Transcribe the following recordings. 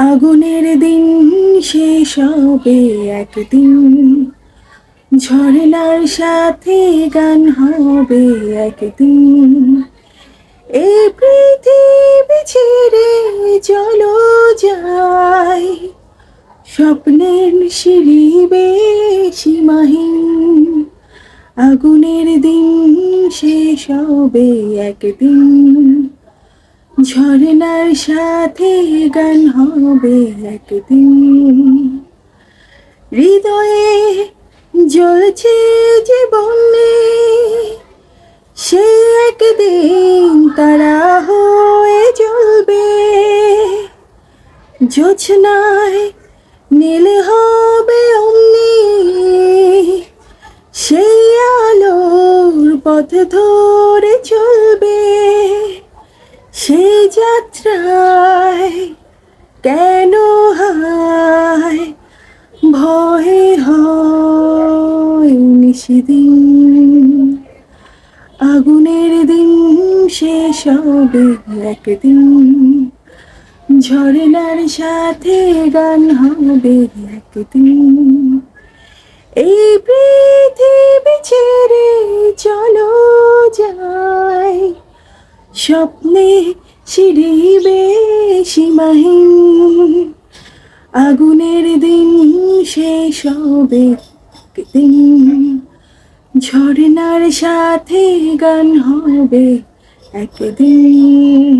আগুনের দিন শেষ হবে একদিন। ঝরনার সাথে গান হবে একদিন। এই পৃথিবী ছেড়ে চলো যাই। স্বপ্নের সিঁড়ি সীমাহীন আগুনের দিন শেষ হবে একদিন। ঝরনার সাথে গান হবে একদিন। হৃদয়ে জ্বলছে জীবনে, সে একদিন তারা হয়ে জ্বলবে। জোছনায় নীল হবে অমনি, সেই আলোর পথ ধরে চলবে। সেই যাত্রায় কেন হায়? ভয়ে হয় নিশিদিন আগুনের দিন শেষ হবে একদিন। ঝরনার সাথে গান হবে একদিন। এই পৃথিবী ছেড়ে চলো স্বপ্নে সিঁড়িবে সীমাহীন আগুনের দিন শেষ হবে দিন ঝরনার সাথে গান হবে একদিন।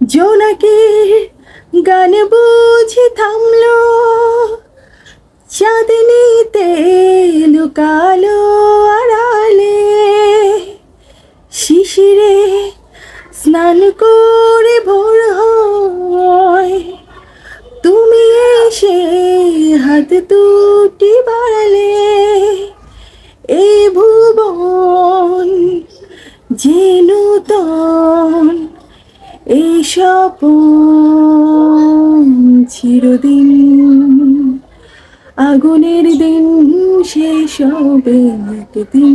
জোনাকির গান বুঝি থামলো, চাঁদনিতে লুকালো। শিশিরে স্নান করে ভোর হয়। তুমি এসে হাত দুটি বাড়ালে এই ভুবন যে নূতন এই স্বপন চিরদিন। আগুনের দিন শেষ হবে একদিন।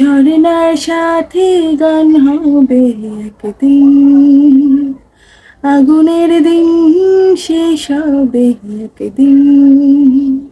ঝরনার সাথে গান হবে একদিন। আগুনের দিন শেষ হবে একদিন।